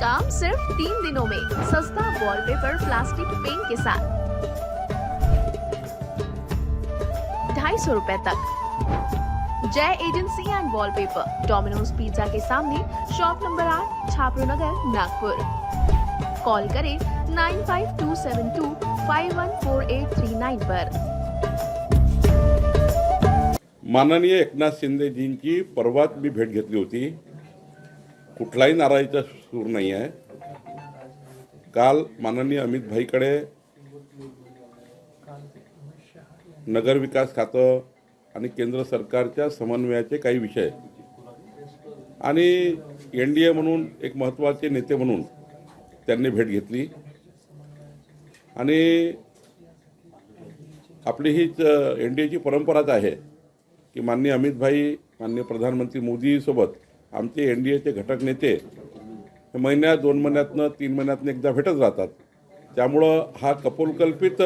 काम सिर्फ़ तीन दिनों में, सस्ता वॉलपेपर प्लास्टिक पेन के साथ। ढाई सौ रूपए तक। Jai agency and wallpaper Domino's pizza के सामने शॉप नंबर आठ छापरू नगर नागपुर। कॉल करें nine five two seven two five one four eight three nine पर। माननीय एकनाथ शिंदेजींची परवाच मी भेट घेतली होती। कुठलाही नाराजीचा सूर नाही आहे काल माननीय अमित भाईकडे नगरविकास खातं आणि केंद्र सरकारच्या समन्वयाचे काही विषय. आणि एन डी ए म्हणून एक महत्त्वाचे नेते म्हणून त्यांनी भेट घेतली. आणि आपली हीच एन डी एची परंपराच आहे की माननीय अमित भाई माननीय प्रधानमंत्री मोदीसोबत आमचे एन डी एचे घटक नेते महिन्यात दोन महिन्यातनं तीन महिन्यातनं एकदा भेटत राहतात. त्यामुळं हा कपोलकल्पित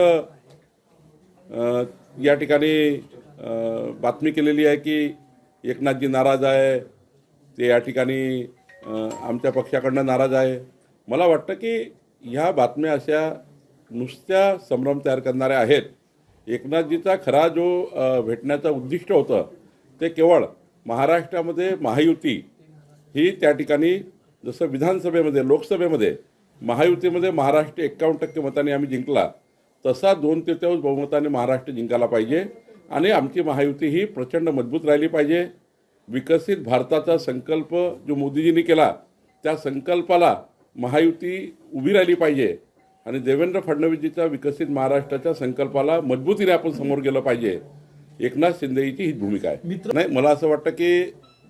या ठिकाणी बातमी केलेली आहे की एकनाथजी नाराज आहे ते या ठिकाणी आमच्या पक्षाकडनं नाराज आहे. मला वाटतं की ह्या बातम्या अशा नुसत्या संभ्रम तयार करणाऱ्या आहेत. एकनाथजीचा खरा जो भेटण्याचं उद्दिष्ट होतं ते केवळ महाराष्ट्रामध्ये महायुती ही त्या ठिकाणी जसं विधानसभेमध्ये लोकसभेमध्ये महायुतीमध्ये महाराष्ट्र एक्कावन्न टक्के मतांनी आम्ही जिंकला तसा दोन तृतीयांश बहुमताने महाराष्ट्र जिंकायला पाहिजे आणि आमची महायुती ही प्रचंड मजबूत राहिली पाहिजे. विकसित भारताचा संकल्प जो मोदीजींनी केला त्या संकल्पाला महायुती उभी राहिली पाहिजे आणि देवेंद्र फडणवीसजीच्या विकसित महाराष्ट्राच्या संकल्पाला मजबूतीने आपण समोर गेलं पाहिजे. एकनाथ शिंदेची ही भूमिका आहे. नाही मला असं वाटतं की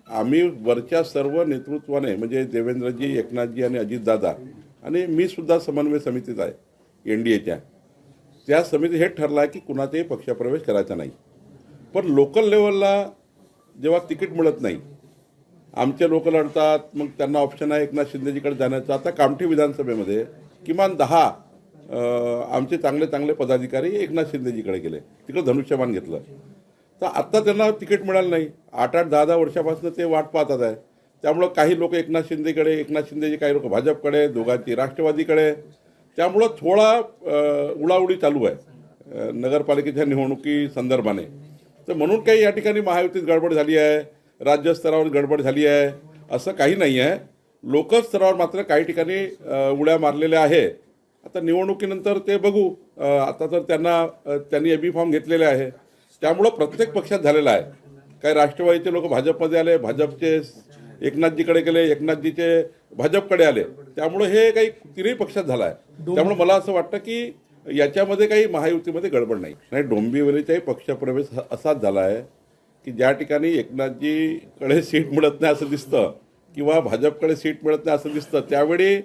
आम्ही वरच्या सर्व नेतृत्वाने म्हणजे देवेंद्रजी एकनाथजी आणि अजितदादा आणि मी सुद्धा समन्वय समितीत आहे एन डी एच्या. त्या समिती हे ठरलं आहे की कुणाचाही पक्षप्रवेश करायचा नाही. पण लोकल लेवलला जेव्हा तिकीट मिळत नाही आमचे लोक लढतात मग त्यांना ऑप्शन आहे एकनाथ शिंदेजीकडे जाण्याचं. आता कामठी विधानसभेमध्ये किमान दहा आमचे चांगले चांगले पदाधिकारी एकनाथ शिंदेजीकडे गेले. तिकडे धनुष्यमान घेतलं. तर आत्ता त्यांना तिकीट मिळालं नाही. आठ आठ दहा दहा वर्षापासून ते वाट पाहतात आहे. त्यामुळं काही लोक एकनाथ शिंदेकडे एकनाथ शिंदेचे काही लोक भाजपकडे दोघांची राष्ट्रवादीकडे. त्यामुळं थोडा उडाउडी चालू आहे. नगरपालिकेच्या निवडणुकी संदर्भाने. तर म्हणून काही या ठिकाणी महायुतीत गडबड झाली आहे. राज्यस्तरावर गडबड झाली आहे. असं काही नाही आहे. लोकस्तरावर मात्र काही ठिकाणी उड्या मारलेल्या आहे. आता निवडणुकीनंतर ते बघू. आता तर त्यांना त्यांनी एबी फॉर्म घेतलेले आहे. त्यामुळं प्रत्येक पक्षात झालेला आहे. काही राष्ट्रवादीचे लोक भाजपमध्ये आले भाजपचे एकनाथजीकडे गेले एकनाथजीचे भाजपकडे आले. त्यामुळं हे काही तिन्ही पक्षात झालं आहे. त्यामुळे मला असं वाटतं की याच्यामध्ये काही महायुतीमध्ये गडबड नाही. नाही डोंबिवलीचाही पक्षप्रवेश असाच झाला आहे की ज्या ठिकाणी एकनाथजीकडे सीट मिळत नाही असं दिसतं किंवा भाजपकडे सीट मिळत नाही असं दिसतं त्यावेळी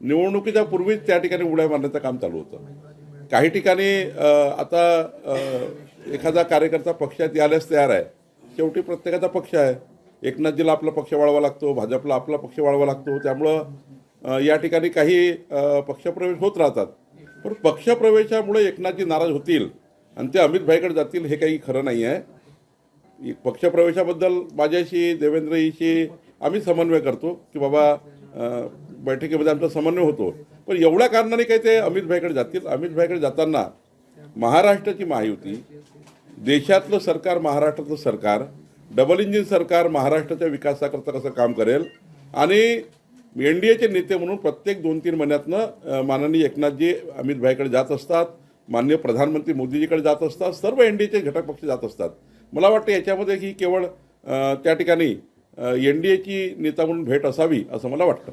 निवडणुकीच्या पूर्वीच त्या ठिकाणी उड्या मारण्याचं काम चालू होतं. काही ठिकाणी आता एखादा कार्यकर्ता पक्षात यायलाच तयार आहे. शेवटी प्रत्येकाचा पक्ष आहे. एकनाथजीला आपला पक्ष वाढवा लागतो भाजपला आपला पक्ष वाढवा लागतो. त्यामुळं या ठिकाणी काही पक्षप्रवेश होत राहतात. पण पक्षप्रवेशामुळे एकनाथजी नाराज होतील आणि ते अमित भाईकडे जातील हे काही खरं नाही आहे. पक्षप्रवेशाबद्दल माझ्याशी देवेंद्रजीशी आम्ही समन्वय करतो की बाबा बैठकीमध्ये आमचा समन्वय होतो. पण एवढ्या कारणाने काही ते अमित भाईकडे जातील. अमित भाईकडे जाताना महाराष्ट्राची महायुती देशातलं सरकार महाराष्ट्राचं सरकार डबल इंजिन सरकार महाराष्ट्राच्या विकासाकरता कसं काम करेल? आणि एन डी एचे नेते म्हणून प्रत्येक दोन तीन महिन्यातनं माननीय एकनाथजी अमित भाईकडे जात असतात माननीय प्रधानमंत्री मोदीजीकडे जात असतात सर्व एन डी एचे घटक पक्ष जात असतात. मला वाटतं याच्यामध्ये ही केवळ त्या ठिकाणी एन डी एची नेता म्हणून भेट असावी असं मला वाटतं.